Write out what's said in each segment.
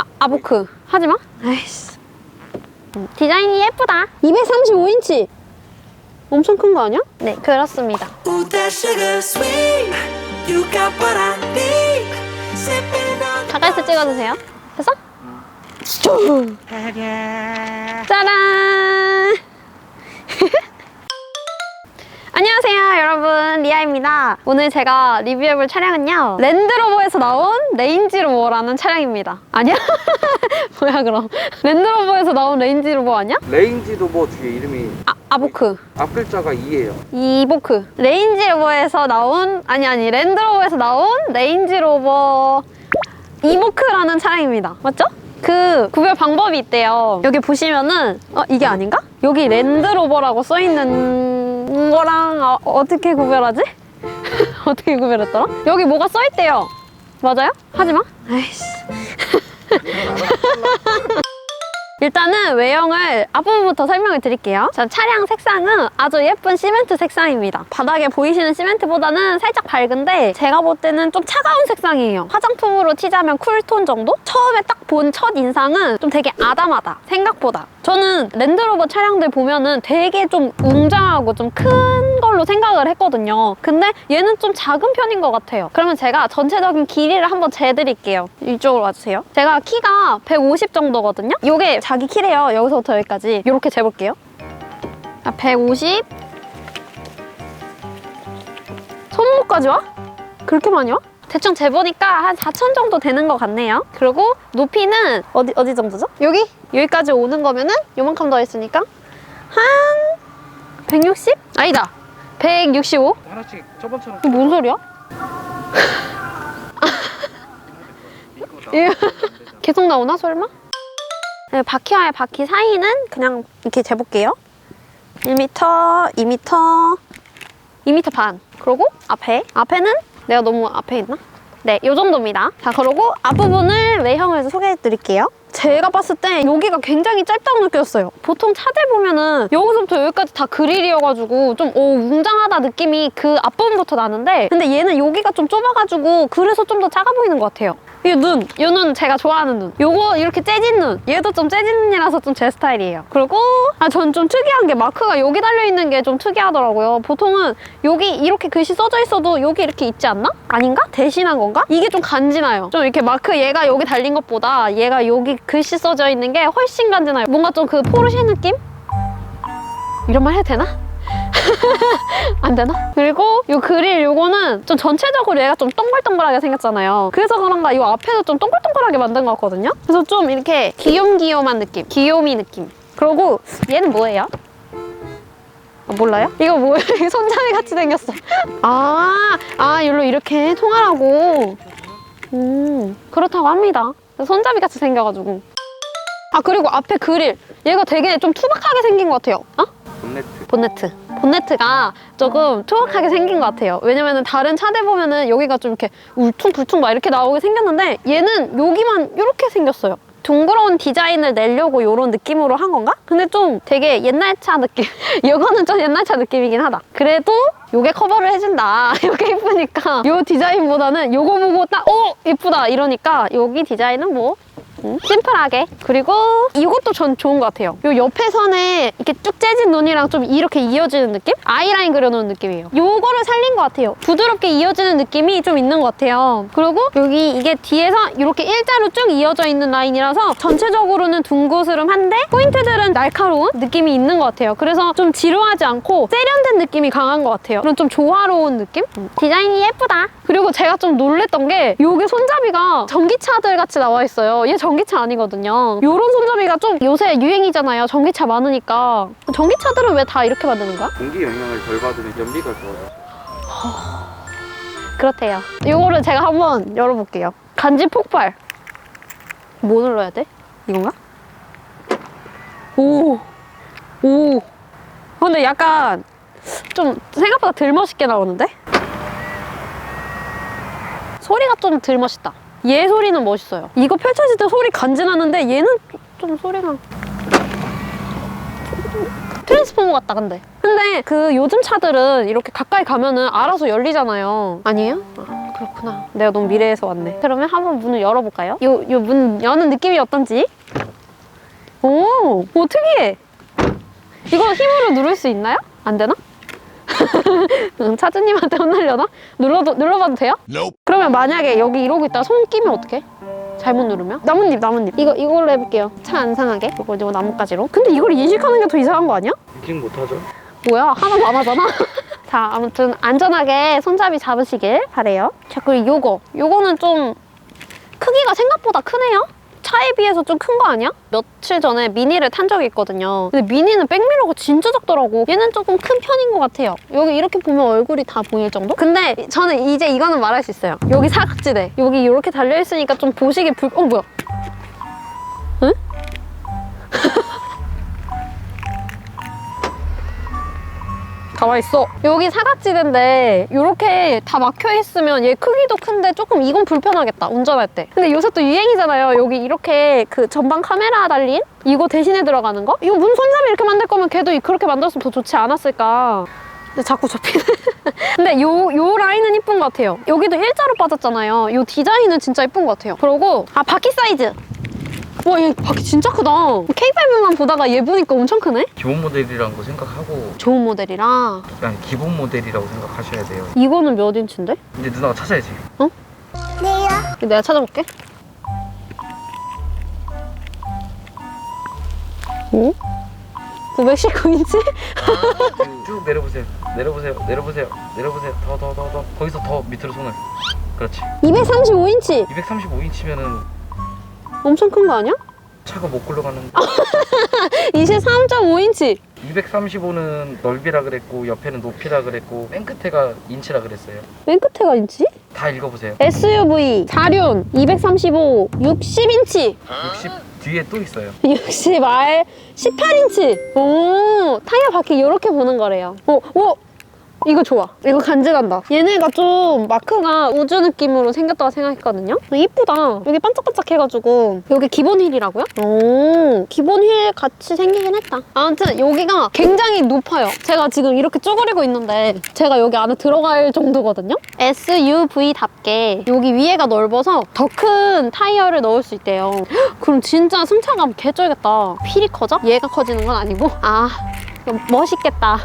아, 아보크 하지 마. 아이씨. 음, 디자인이 예쁘다. 235인치. 엄청 큰 거 아니야? 네, 그렇습니다. Ooh, that sugar sweet. You got what I need. Sipping on 가까이서 찍어주세요. 됐어? 쭈. 짜란! 안녕하세요 여러분 리아입니다 오늘 제가 리뷰해볼 차량은요 랜드로버에서 나온 레인지로버라는 차량입니다 아니야? 뭐야 그럼 랜드로버에서 나온 레인지로버 아니야? 레인지도 뭐 뒤에 이름이 아, 아보크 앞 글자가 2예요. 이보크 레인지로버에서 나온 아니 아니 랜드로버에서 나온 레인지로버 이보크라는 차량입니다 맞죠? 그 구별 방법이 있대요 여기 보시면은 어 이게 아닌가? 여기 랜드로버라고 써있는 거랑 어, 어떻게 구별하지? 어떻게 구별했더라? 여기 뭐가 써있대요 맞아요? 하지 마 아이씨 일단은 외형을 앞부분부터 설명을 드릴게요. 전 차량 색상은 아주 예쁜 시멘트 색상입니다. 바닥에 보이시는 시멘트보다는 살짝 밝은데 제가 볼 때는 좀 차가운 색상이에요. 화장품으로 튀자면 쿨톤 정도? 처음에 딱 본 첫 인상은 좀 되게 아담하다. 생각보다. 저는 랜드로버 차량들 보면은 되게 좀 웅장하고 좀 큰 걸로 생각을 했거든요. 근데 얘는 좀 작은 편인 것 같아요. 그러면 제가 전체적인 길이를 한번 재드릴게요. 이쪽으로 와주세요. 제가 키가 150 정도거든요. 이게 자기 키래요. 여기서부터 여기까지. 이렇게 재볼게요. 아, 150. 손목까지 와? 그렇게 많이 와? 대충 재보니까 한 4천 정도 되는 것 같네요. 그리고 높이는 어디 어디 정도죠? 여기? 여기까지 오는 거면은 요만큼 더 있으니까 한 160? 아니다. 165? 하나씩 저번처럼 이게 뭔 소리야? 계속 나오나 설마? 네, 바퀴와의 바퀴 사이는 그냥 이렇게 재볼게요. 1m, 2m, 2m 반. 그리고 앞에 앞에는 내가 너무 앞에 있나? 네, 요 정도입니다. 자, 그리고 앞부분을 외형을 소개해 드릴게요. 제가 봤을 때 여기가 굉장히 짧다고 느꼈어요. 보통 차들 보면은 여기서부터 여기까지 다 그릴이어가지고 좀 오, 웅장하다 느낌이 그 앞부분부터 나는데 근데 얘는 여기가 좀 좁아가지고 그래서 좀 더 작아 보이는 것 같아요. 이 눈, 이 눈 제가 좋아하는 눈. 요거 이렇게 재진 눈. 얘도 좀 재진 눈이라서 좀 제 스타일이에요. 그리고 아, 전 좀 특이한 게 마크가 여기 달려 있는 게 좀 특이하더라고요. 보통은 여기 이렇게 글씨 써져 있어도 여기 이렇게 있지 않나? 아닌가? 대신한 건가? 이게 좀 간지나요. 좀 이렇게 마크 얘가 여기 달린 것보다 얘가 여기 글씨 써져 있는 게 훨씬 간지나요. 뭔가 좀 그 포르쉐 느낌? 이런 말 해도 되나? 안 되나? 그리고 이 그릴 요거는 좀 전체적으로 얘가 좀 동글동글하게 생겼잖아요. 그래서 그런가 이 앞에도 좀 동글동글하게 만든 것 같거든요. 그래서 좀 이렇게 귀염귀염한 느낌, 귀요미 느낌. 그리고 얘는 뭐예요? 아, 몰라요? 이거 뭐예요? 손잡이 같이 생겼어. 아, 아, 이로 이렇게 통하라고. 음, 그렇다고 합니다. 손잡이 같이 생겨가지고. 아, 그리고 앞에 그릴. 얘가 되게 좀 투박하게 생긴 것 같아요. 어? 본네트. 본네트. 본네트가 조금 투박하게 생긴 것 같아요. 왜냐면은 다른 차들 보면은 여기가 좀 이렇게 울퉁불퉁 막 이렇게 나오게 생겼는데 얘는 여기만 이렇게 생겼어요. 둥그러운 디자인을 내려고 이런 느낌으로 한 건가? 근데 좀 되게 옛날 차 느낌. 이거는 좀 옛날 차 느낌이긴 하다. 그래도 요게 커버를 해준다. 요게 이쁘니까 요 디자인보다는 요거 보고 딱 어! 이쁘다 이러니까 여기 디자인은 뭐 음, 심플하게. 그리고 이것도 전 좋은 것 같아요. 요 옆에 선에 이렇게 쭉 재진 눈이랑 좀 이렇게 이어지는 느낌? 아이라인 그려놓은 느낌이에요. 요거를 살린 것 같아요. 부드럽게 이어지는 느낌이 좀 있는 것 같아요. 그리고 여기 이게 뒤에서 이렇게 일자로 쭉 이어져 있는 라인이라서 전체적으로는 둥그스름한데 포인트들은 날카로운 느낌이 있는 것 같아요. 그래서 좀 지루하지 않고 세련된 느낌이 강한 것 같아요. 그런 좀 조화로운 느낌? 음, 디자인이 예쁘다 그리고 제가 좀 놀랬던 게 여기 손잡이가 전기차들 같이 나와 있어요 얘 전기차 아니거든요 요런 손잡이가 좀 요새 유행이잖아요 전기차 많으니까 전기차들은 왜 다 이렇게 만드는 거야? 공기 영향을 덜 받으면 연비가 좋아져. 그렇대요 요거를 제가 한번 열어볼게요 간지 폭발 뭐 눌러야 돼? 이건가? 오! 오! 근데 약간 좀 생각보다 덜 멋있게 나오는데? 소리가 좀 덜 멋있다. 얘 소리는 멋있어요. 이거 펼쳐질 때 소리 간지나는데 얘는 좀 소리가 트랜스포머 같다 근데 근데 그 요즘 차들은 이렇게 가까이 가면은 알아서 열리잖아요 아니에요? 아, 그렇구나 내가 너무 미래에서 왔네 그러면 한번 문을 열어볼까요? 요 요 문 여는 느낌이 어떤지 오, 오 특이해 이거 힘으로 누를 수 있나요? 안 되나? 응, 차주님한테 혼날려나? 눌러도, 눌러봐도 돼요? 그러면 만약에 여기 이러고 있다가 손 끼면 어떡해? 잘못 누르면? 나뭇잎, 나뭇잎. 이거, 이걸로 해볼게요. 차 안 상하게. 이거, 이거 나뭇가지로. 근데 이걸 인식하는 게 더 이상한 거 아니야? 인식 못하죠? 뭐야? 하나도 안 하잖아? 자, 아무튼 안전하게 손잡이 잡으시길 바래요. 자, 그리고 요거. 요거는 좀 크기가 생각보다 크네요? 차에 비해서 좀 큰 거 아니야? 며칠 전에 미니를 탄 적이 있거든요. 근데 미니는 백미러가 진짜 작더라고. 얘는 조금 큰 편인 것 같아요. 여기 이렇게 보면 얼굴이 다 보일 정도? 근데 저는 이제 이거는 말할 수 있어요. 여기 사각지대. 여기 이렇게 달려있으니까 좀 보시기 불... 어, 뭐야? 응? 가만히 있어. 여기 사각지대인데 이렇게 다 막혀 있으면 얘 크기도 큰데 조금 이건 불편하겠다 운전할 때. 근데 요새 또 유행이잖아요. 여기 이렇게 그 전방 카메라 달린 이거 대신에 들어가는 거? 이거 문 손잡이 이렇게 만들 거면 걔도 그렇게 만들었으면 더 좋지 않았을까? 근데 자꾸 접히네. 근데 요, 요 라인은 이쁜 것 같아요. 여기도 일자로 빠졌잖아요. 요 디자인은 진짜 이쁜 것 같아요. 그리고 아 바퀴 사이즈. 와, 얘 바퀴 진짜 크다. K5만 보다가 얘 보니까 엄청 크네? 기본 모델이라는 거 생각하고 좋은 모델이라. 그냥 기본 모델이라고 생각하셔야 돼요. 이거는 몇 인치인데? 이제 누나가 찾아야지. 이거 내가 찾아볼게. 오? 919인치? 쭉 내려보세요. 내려보세요. 내려보세요. 내려보세요. 더 더 더 더. 거기서 더 밑으로 손을. 그렇지. 235인치! 235인치면은 엄청 큰 거 아니야? 차가 못 굴러가는. 23.5인치! 235는 넓이라 그랬고 옆에는 높이라 그랬고 맨 끝에가 인치라 그랬어요. 맨 끝에가 인치? 다 읽어보세요. SUV, 사륜, 235, 60인치! 60 뒤에 또 있어요. 60R, 18인치! 오, 타이어 바퀴 이렇게 보는 거래요. 오, 오! 이거 좋아. 이거 간지난다. 얘네가 좀 마크가 우주 느낌으로 생겼다고 생각했거든요. 이쁘다. 여기 반짝반짝 해가지고 여기 기본 휠이라고요? 오, 기본 휠 같이 생기긴 했다. 아무튼 여기가 굉장히 높아요. 제가 지금 이렇게 쪼그리고 있는데 제가 여기 안에 들어갈 정도거든요. SUV답게 여기 위에가 넓어서 더 큰 타이어를 넣을 수 있대요. 헉, 그럼 진짜 승차감 개쩔겠다. 휠이 커져? 얘가 커지는 건 아니고? 아, 이거 멋있겠다.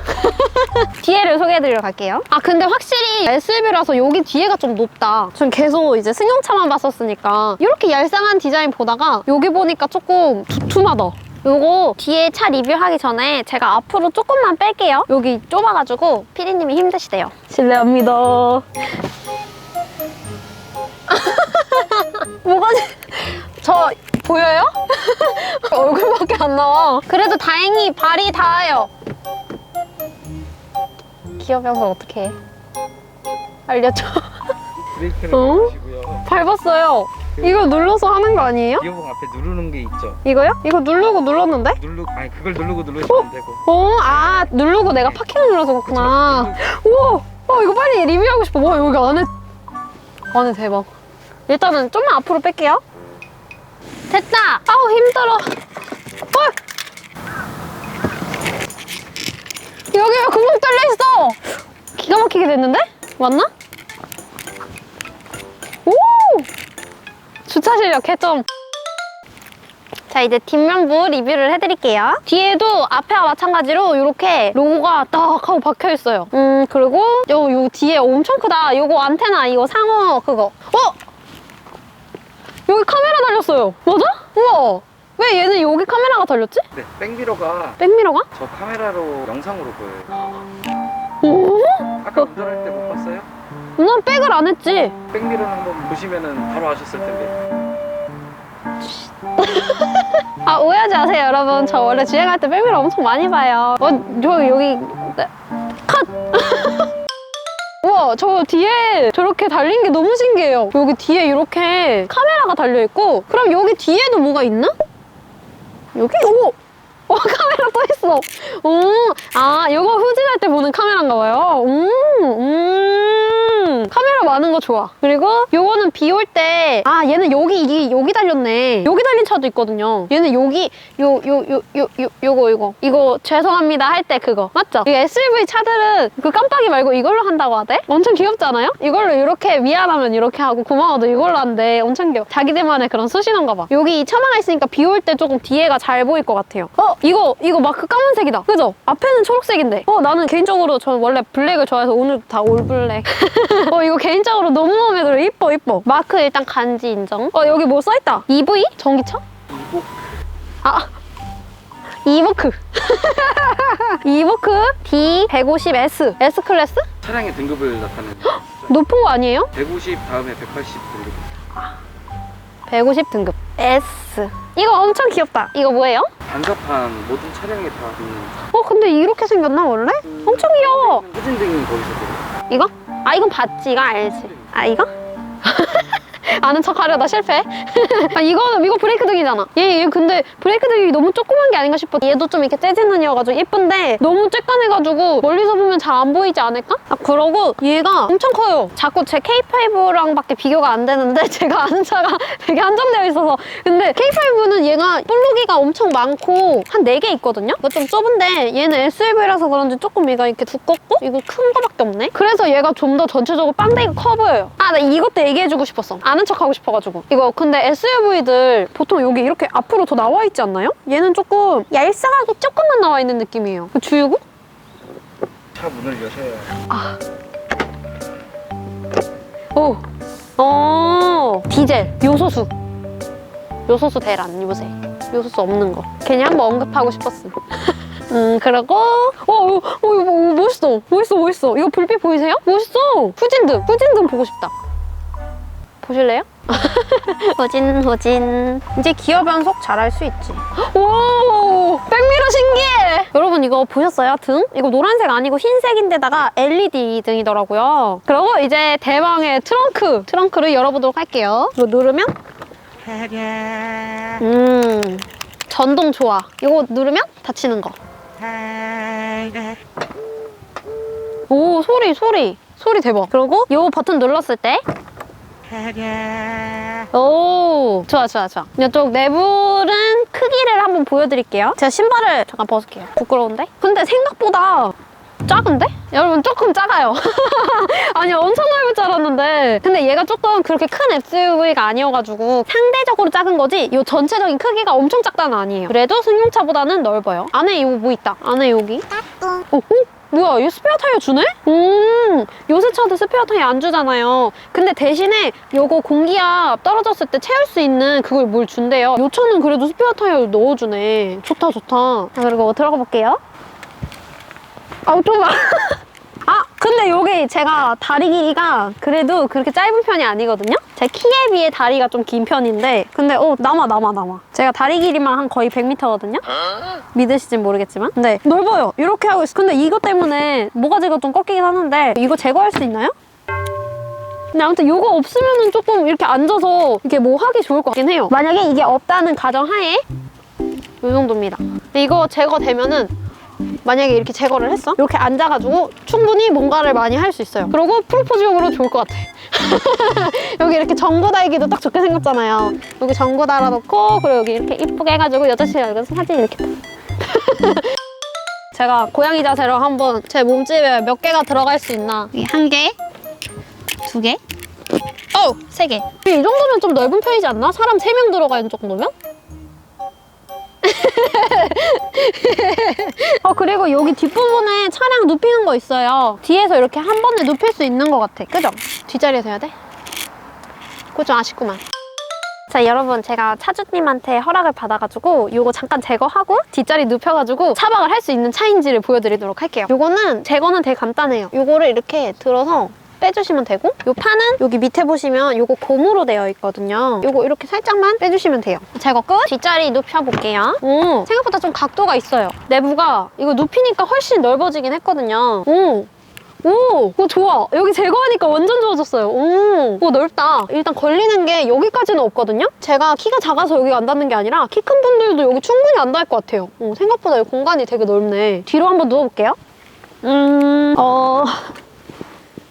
뒤에를 소개해드리러 갈게요. 아 근데 확실히 SUV라서 여기 뒤에가 좀 높다. 전 계속 이제 승용차만 봤었으니까 이렇게 얄쌍한 디자인 보다가 여기 보니까 조금 두툼하다. 요거 뒤에 차 리뷰하기 전에 제가 앞으로 조금만 뺄게요. 여기 좁아가지고 피디님이 힘드시대요. 실례합니다. 뭐가지? 저 보여요? 얼굴밖에 안 나와. 그래도 다행히 발이 닿아요. 기어면서 어떻게 해? 알려줘. 브레이크를 어? 밟으시고요. 밟았어요. 이거 눌러서 하는 거 아니에요? 기어봉 앞에 누르는 게 있죠. 이거요? 이거 누르고 눌렀는데? 누르 아니 그걸 누르고 누르시면 안 되고. 어? 아 누르고 내가 파킹을 눌러서 그렇구나. 우와! 어, 이거 빨리 리뷰하고 싶어. 와 여기 안에 안에 대박. 일단은 좀만 앞으로 뺄게요. 됐다. 아우 힘들어. 헐. 여기 왜 구멍 뚫려 있어? 기가 막히게 됐는데? 맞나? 오! 주차 실력 개점. 자 이제 뒷면부 리뷰를 해드릴게요. 뒤에도 앞에와 마찬가지로 이렇게 로고가 딱 하고 박혀 있어요. 음 그리고 요, 요 뒤에 엄청 크다. 요거 안테나 이거 상어 그거. 어? 여기 카메라 달렸어요. 맞아? 우와. 왜 얘는 여기 카메라가 달렸지? 네, 백미러가 백미러가? 저 카메라로 영상으로 보여요. 오? 아까 운전할 때 못 봤어요? 난 백을 안 했지. 백미러는 한번 보시면은 바로 아셨을 텐데. 아 오해하지 마세요 여러분. 저 원래 주행할 때 백미러 엄청 많이 봐요. 어, 저 여기 네. 컷. 우와 저 뒤에 저렇게 달린 게 너무 신기해요. 여기 뒤에 이렇게 카메라가 달려 있고 그럼 여기 뒤에도 뭐가 있나? 여기 오. 와 카메라 또 있어. 오, 아 이거 후진할 때 보는 카메라인가 봐요. 음, 음. 카메라 많은 거 좋아. 그리고 요거는 비 올 때, 아, 얘는 여기, 이게 여기 달렸네. 여기 달린 차도 있거든요. 얘는 여기, 요, 요, 요, 요, 요, 요거, 이거. 이거 죄송합니다 할 때 그거. 맞죠? 이 SUV 차들은 그 깜빡이 말고 이걸로 한다고 하대? 엄청 귀엽지 않아요? 이걸로 이렇게 미안하면 이렇게 하고 고마워도 이걸로 한대. 엄청 귀여워. 자기들만의 그런 수신호인가 봐. 여기 이 차마가 있으니까 비 올 때 조금 뒤에가 잘 보일 것 같아요. 어, 이거, 이거 마크 까만색이다. 그죠? 앞에는 초록색인데. 어, 나는 개인적으로 저 원래 블랙을 좋아해서 오늘 다 올블랙. 어, 이거 개인적으로 너무 마음에 들어. 이뻐, 이뻐. 마크 일단 간지 인정. 어, 여기 뭐 써있다. EV? 전기차? 아. 이보크. 이보크 D150S. S클래스? 차량의 등급을 나타내는 높은 거 아니에요? 150 다음에 180 등급 150 등급. S. 이거 엄청 귀엽다. 이거 뭐예요? 반사판 모든 차량에 다 있는 어, 근데 이렇게 생겼나, 원래? 엄청 귀여워. 후진등은 거기서 들어 이거? 아, 이건 봤지. 이거 알지. 아, 이거? 아는 척 하려다 실패. 아, 이거는, 이거 브레이크 등이잖아. 얘, 얘 근데 브레이크 등이 너무 조그만 게 아닌가 싶어. 얘도 좀 이렇게 재진 눈이어가지고 예쁜데 너무 쬐깐해가지고 멀리서 보면 잘 안 보이지 않을까? 아, 그러고 얘가 엄청 커요. 자꾸 제 K5랑 밖에 비교가 안 되는데 제가 아는 차가 되게 한정되어 있어서. 근데 K5는 얘가 볼록이가 엄청 많고 한 4개 있거든요? 이거 좀 좁은데 얘는 SUV라서 그런지 조금 얘가 이렇게 두껍고 이거 큰 거밖에 없네? 그래서 얘가 좀 더 전체적으로 빵댕이가 커 보여요. 아, 나 이것도 얘기해주고 싶었어. 아는 척 하고 싶어가지고. 이거 근데 SUV들 보통 여기 이렇게 앞으로 더 나와 있지 않나요? 얘는 조금 얄쌍하게 조금만 나와 있는 느낌이에요. 그 주유구? 차 문을 여셔야 오. 어. 디젤. 요소수. 요소수 대란 요새. 요소수 없는 거. 괜히 한번 언급하고 싶었음. 음, 그리고, 어, 어, 어, 뭐, 멋있어. 멋있어, 멋있어. 이거 불빛 보이세요? 멋있어. 후진등. 후진등 보고 싶다. 보실래요? 후진, 후진. 이제 기어 변속 잘할 수 있지. 오! 백미러 신기해! 여러분, 이거 보셨어요? 등? 이거 노란색 아니고 흰색인데다가 LED 등이더라고요. 그리고 이제 대망의 트렁크. 트렁크를 열어보도록 할게요. 이거 누르면? 음. 전동 좋아. 이거 누르면 닫히는 거. 오, 소리, 소리. 소리 대박. 그리고 이 버튼 눌렀을 때. 오, 좋아, 좋아, 좋아. 이쪽 내부는 크기를 한번 보여드릴게요. 제가 신발을 잠깐 벗을게요. 부끄러운데? 근데 생각보다 작은데? 여러분 조금 작아요. 아니 엄청 넓을 줄 알았는데 근데 얘가 조금 그렇게 큰 SUV가 아니어가지고 상대적으로 작은 거지 이 전체적인 크기가 엄청 작다는 아니에요. 그래도 승용차보다는 넓어요. 안에 이거 뭐 있다. 안에 여기. 어, 어? 뭐야 얘 스페어 타이어 주네? 음 요새 차도 스페어 타이어 안 주잖아요. 근데 대신에 요거 공기압 떨어졌을 때 채울 수 있는 그걸 뭘 준대요. 요 차는 그래도 스페어 타이어 넣어주네. 좋다 좋다. 자, 그리고 들어가 볼게요. 아우 좁아 아 근데 여기 제가 다리 길이가 그래도 그렇게 짧은 편이 아니거든요? 제 키에 비해 다리가 좀 긴 편인데 근데 어 남아 남아 남아. 제가 다리 길이만 한 거의 100m거든요? 믿으실진 모르겠지만. 근데 넓어요. 이렇게 하고 있어 근데 이것 때문에 모가지가 좀 꺾이긴 하는데 이거 제거할 수 있나요? 근데 아무튼 이거 없으면은 조금 이렇게 앉아서 이렇게 뭐 하기 좋을 것 같긴 해요. 만약에 이게 없다는 가정하에 이 정도입니다. 근데 이거 제거되면은 만약에 이렇게 제거를 했어? 이렇게 앉아가지고 충분히 뭔가를 많이 할 수 있어요. 그리고 프로포즈용으로 좋을 것 같아. 여기 이렇게 전구 달기도 딱 좋게 생겼잖아요. 여기 전구 달아놓고 그리고 여기 이렇게 이쁘게 해가지고 여자친구랑 여기서 사진 이렇게 제가 고양이 자세로 한번 제 몸집에 몇 개가 들어갈 수 있나 여기 한 개, 두 개, 어, 세 개. 이 정도면 좀 넓은 편이지 않나? 사람 세 명 들어가 있는 정도면? 어 그리고 여기 뒷부분에 차량 눕히는 거 있어요. 뒤에서 이렇게 한 번에 눕힐 수 있는 것 같아. 그죠? 뒷자리에서 해야 돼? 그거 좀 아쉽구만. 자 여러분 제가 차주님한테 허락을 받아가지고 요거 잠깐 제거하고 뒷자리 눕혀가지고 차박을 할 수 있는 차인지를 보여드리도록 할게요. 요거는 제거는 되게 간단해요. 요거를 이렇게 들어서 빼주시면 되고 요 판은 여기 밑에 보시면 요거 고무로 되어 있거든요 요거 이렇게 살짝만 빼주시면 돼요 제거 끝 뒷자리 눕혀볼게요 오, 생각보다 좀 각도가 있어요 내부가 이거 눕히니까 훨씬 넓어지긴 했거든요 오. 오, 오, 좋아. 여기 제거하니까 완전 좋아졌어요. 오, 오, 넓다. 일단 걸리는 게 여기까지는 없거든요? 제가 키가 작아서 여기가 안 닿는 게 아니라 키 큰 분들도 여기 충분히 안 닿을 것 같아요. 오, 생각보다 여기 공간이 되게 넓네. 뒤로 한번 누워볼게요. 음, 어,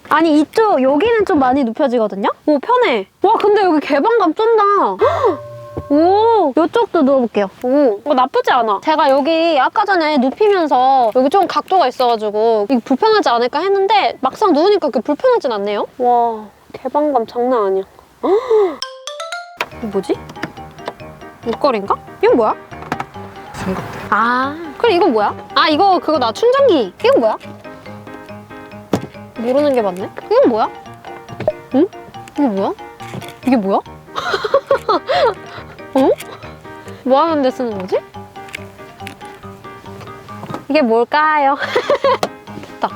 아니 이쪽 여기는 좀 많이 눕혀지거든요? 오 편해 와 근데 여기 개방감 쩐다 헉! 오 이쪽도 누워볼게요 오 이거 나쁘지 않아 제가 여기 아까 전에 눕히면서 여기 좀 각도가 있어가지고 이거 불편하지 않을까 했는데 막상 누우니까 그렇게 불편하진 않네요 와 개방감 장난 아니야 헉! 이거 뭐지? 목걸이인가? 이건 뭐야? 삼각대. 아, 그래 이건 뭐야? 아 이거 그거다 충전기. 이건 뭐야? 모르는 게 맞네. 이건 뭐야? 응? 이게 뭐야? 이게 뭐야? 어? 뭐 하는데 쓰는 거지? 이게 뭘까요? 됐다.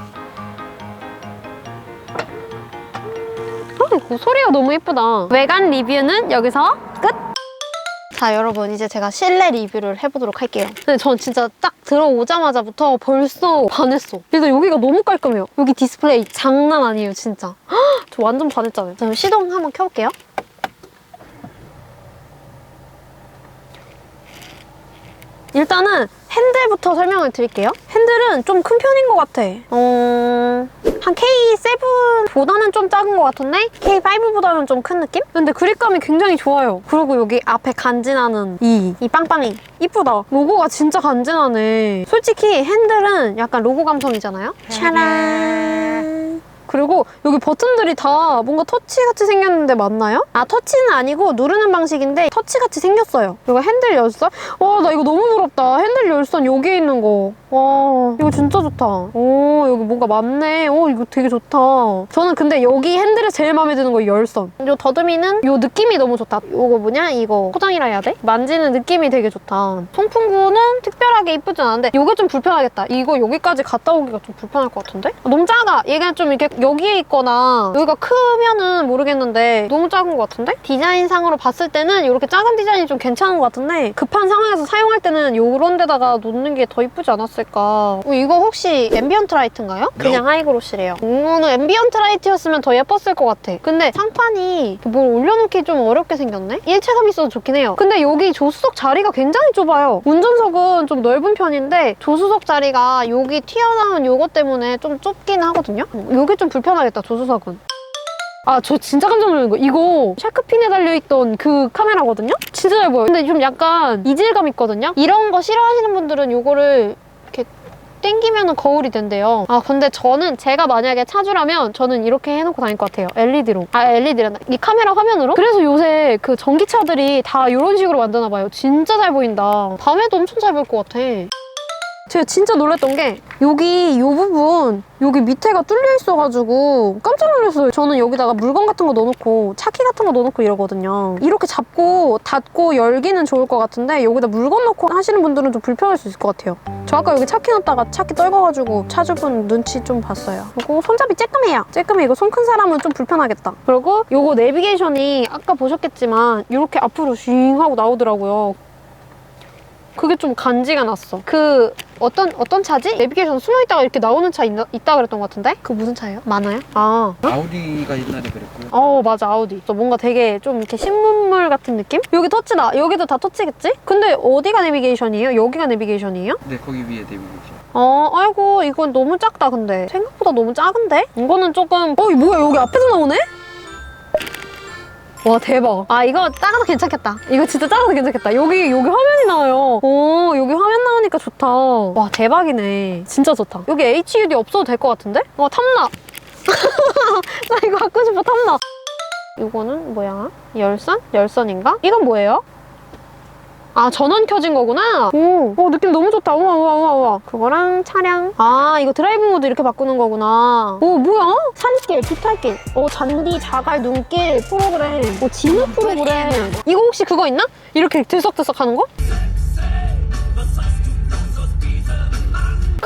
아, 이거 소리가 너무 예쁘다. 외관 리뷰는 여기서 끝! 자 여러분 이제 제가 실내 리뷰를 해보도록 할게요. 근데 전 진짜 딱 들어오자마자부터 벌써 반했어. 일단 여기가 너무 깔끔해요. 여기 디스플레이 장난 아니에요 진짜. 헉, 저 완전 반했잖아요. 자, 그럼 시동 한번 켜볼게요 일단은 핸들부터 설명을 드릴게요. 핸들은 좀 큰 편인 것 같아. 어... 한 K7보다는 좀 작은 것 같은데 K5보다는 좀 큰 느낌? 근데 그립감이 굉장히 좋아요. 그리고 여기 앞에 간지나는 이, 이 빵빵이 이쁘다. 로고가 진짜 간지나네. 솔직히 핸들은 약간 로고 감성이잖아요. 짜란. 그리고 여기 버튼들이 다 뭔가 터치같이 생겼는데 맞나요? 아 터치는 아니고 누르는 방식인데 터치같이 생겼어요. 이거 핸들 열선? 와 나 이거 너무 부럽다. 핸들 열선 여기에 있는 거. 와 이거 진짜 좋다. 오 여기 뭔가 많네. 오 이거 되게 좋다. 저는 근데 여기 핸들에 제일 마음에 드는 거 열선. 요 더듬이는 요 느낌이 너무 좋다. 요거 뭐냐 이거 포장이라 해야 돼? 만지는 느낌이 되게 좋다. 송풍구는 특별하게 이쁘진 않은데 요게 좀 불편하겠다. 이거 여기까지 갔다 오기가 좀 불편할 것 같은데? 아, 너무 작아. 얘가 좀 이렇게 여기에 있거나 여기가 크면은 모르겠는데 너무 작은 것 같은데? 디자인상으로 봤을 때는 이렇게 작은 디자인이 좀 괜찮은 것 같은데 급한 상황에서 사용할 때는 요런 데다가 놓는 게 더 이쁘지 않았 을까? 어, 이거 혹시 앰비언트 라이트인가요? 그냥 하이그로시래요. 이거는 앰비언트 라이트였으면 더 예뻤을 것 같아. 근데 상판이 뭘 올려놓기 좀 어렵게 생겼네? 일체감 있어서 좋긴 해요. 근데 여기 조수석 자리가 굉장히 좁아요. 운전석은 좀 넓은 편인데 조수석 자리가 여기 튀어나온 요거 때문에 좀 좁긴 하거든요? 요게 좀 불편하겠다, 조수석은. 아, 저 진짜 깜짝 놀란 거. 이거 샤크핀에 달려있던 그 카메라거든요? 진짜 잘 보여요. 근데 좀 약간 이질감 있거든요? 이런 거 싫어하시는 분들은 이거를 땡기면 거울이 된대요. 아, 근데 저는 제가 만약에 차주라면 저는 이렇게 해놓고 다닐 것 같아요. LED로. 아, LED란다. 이 카메라 화면으로? 그래서 요새 그 전기차들이 다 이런 식으로 만드나 봐요. 진짜 잘 보인다. 밤에도 엄청 잘 보일 것 같아. 제가 진짜 놀랐던 게 여기 이 부분 여기 밑에가 뚫려 있어가지고 깜짝 놀랐어요. 저는 여기다가 물건 같은 거 넣어놓고 차키 같은 거 넣어놓고 이러거든요. 이렇게 잡고 닫고 열기는 좋을 것 같은데 여기다 물건 넣고 하시는 분들은 좀 불편할 수 있을 것 같아요. 저 아까 여기 차키 넣다가 차키 떨궈가지고 차주분 눈치 좀 봤어요. 그리고 손잡이 쬐끔해요. 쬐끔해 이거 손 큰 사람은 좀 불편하겠다. 그리고 요거 내비게이션이 아까 보셨겠지만 이렇게 앞으로 윙 하고 나오더라고요. 그게 좀 간지가 났어. 그 어떤 어떤 차지? 내비게이션 숨어 있다가 이렇게 나오는 차 있나, 있다 그랬던 것 같은데? 그 무슨 차예요? 많아요? 아. 아우디가 옛날에 그랬고요. 어 맞아 아우디. 또 뭔가 되게 좀 이렇게 신문물 같은 느낌? 여기 터치다. 여기도 다 터치겠지? 근데 어디가 내비게이션이에요? 여기가 내비게이션이에요? 네, 거기 위에 내비게이션. 어, 아이고, 이건 너무 작다, 근데. 생각보다 너무 작은데? 이거는 조금, 어, 이 뭐야, 여기 앞에서 나오네? 와, 대박. 아, 이거 작아도 괜찮겠다. 이거 진짜 작아도 괜찮겠다. 여기, 여기 화면이 나와요. 오, 여기 화면 나오니까 좋다. 와, 대박이네. 진짜 좋다. 여기 HUD 없어도 될 것 같은데? 와, 탐나. 나 이거 갖고 싶어, 탐나. 이거는 뭐야? 열선? 열선인가? 이건 뭐예요? 아 전원 켜진 거구나. 오, 오 느낌 너무 좋다. 우와 우와 우와 우와. 그거랑 차량. 아 이거 드라이브 모드 이렇게 바꾸는 거구나. 오 뭐야? 산길, 비탈길. 오 잔디, 자갈, 눈길 프로그램. 오 진화 프로그램. 이거 혹시 그거 있나? 이렇게 들썩들썩 하는 거?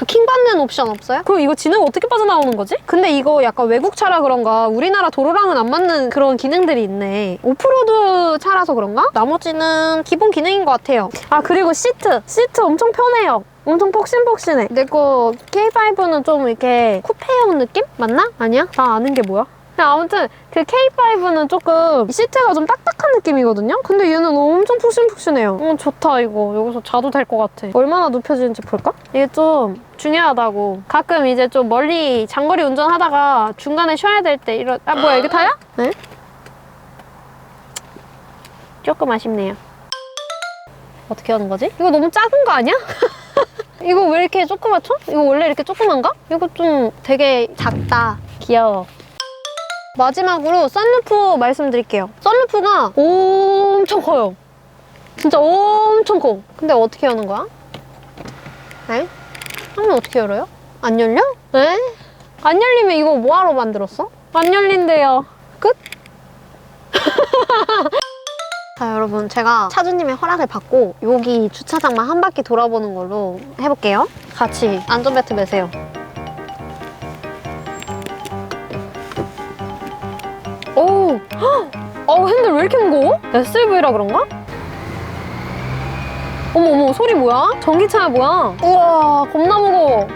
그 킹 받는 옵션 없어요? 그럼 이거 지능 어떻게 빠져나오는 거지? 근데 이거 약간 외국 차라 그런가 우리나라 도로랑은 안 맞는 그런 기능들이 있네. 오프로드 차라서 그런가? 나머지는 기본 기능인 것 같아요. 아 그리고 시트! 시트 엄청 편해요. 엄청 폭신폭신해. 내 거 K5는 좀 이렇게 쿠페형 느낌? 맞나? 아니야? 나 아는 게 뭐야? 아무튼 그 K5는 조금 시트가 좀 딱딱한 느낌이거든요? 근데 얘는 엄청 푹신푹신해요. 어, 좋다, 이거. 여기서 자도 될 것 같아. 얼마나 눕혀지는지 볼까? 이게 좀 중요하다고. 가끔 이제 좀 멀리 장거리 운전하다가 중간에 쉬어야 될 때 이런, 아, 뭐야, 이게 다야? 네? 조금 아쉽네요. 어떻게 하는 거지? 이거 너무 작은 거 아니야? 이거 왜 이렇게 조그맣죠? 이거 원래 이렇게 조그만가? 이거 좀 되게 작다. 귀여워. 마지막으로 썬루프 말씀드릴게요. 썬루프가 엄청 커요. 진짜 엄청 커. 근데 어떻게 여는 거야? 네? 하면 어떻게 열어요? 안 열려? 네? 안 열리면 이거 뭐하러 만들었어? 안 열린대요. 끝? 자 여러분 제가 차주님의 허락을 받고 여기 주차장만 한 바퀴 돌아보는 걸로 해볼게요. 같이 안전벨트 매세요. 어 핸들 왜 이렇게 무거워? SUV라 그런가? 어머 어머 소리 뭐야? 전기차야 뭐야? 우와 겁나 무거워.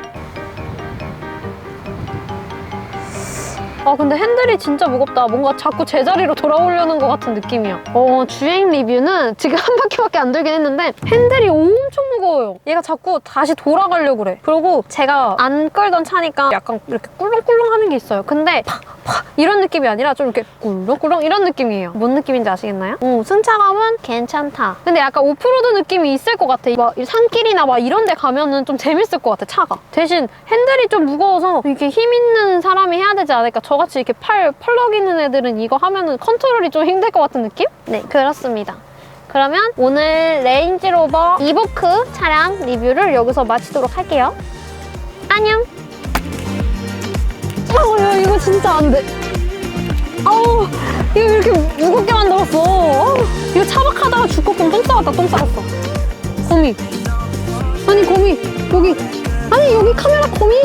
아 근데 핸들이 진짜 무겁다. 뭔가 자꾸 제자리로 돌아오려는 것 같은 느낌이야. 어 주행 리뷰는 지금 한 바퀴밖에 안 돌긴 했는데 핸들이 엄청 무거워요. 얘가 자꾸 다시 돌아가려고 그래. 그리고 제가 안 끌던 차니까 약간 이렇게 꿀렁꿀렁 하는 게 있어요. 근데 팍, 팍 이런 느낌이 아니라 좀 이렇게 꿀렁꿀렁 이런 느낌이에요. 뭔 느낌인지 아시겠나요? 어, 승차감은 괜찮다. 근데 약간 오프로드 느낌이 있을 것 같아. 막 산길이나 막 이런 데 가면은 좀 재밌을 것 같아, 차가. 대신 핸들이 좀 무거워서 이렇게 힘 있는 사람이 해야 되지 않을까. 저같이 이렇게 팔 펄럭 있는 애들은 이거 하면은 컨트롤이 좀 힘들 것 같은 느낌? 네, 그렇습니다. 그러면 오늘 레인지로버 이보크 차량 리뷰를 여기서 마치도록 할게요. 안녕! 어, 야, 이거 진짜 안 돼. 아우, 이거 왜 이렇게 무겁게 만들었어? 이거 차박하다가 죽겠군. 똥 싸왔다, 똥 싸웠어. 거미. 아니, 거미. 여기. 아니, 여기 카메라 거미.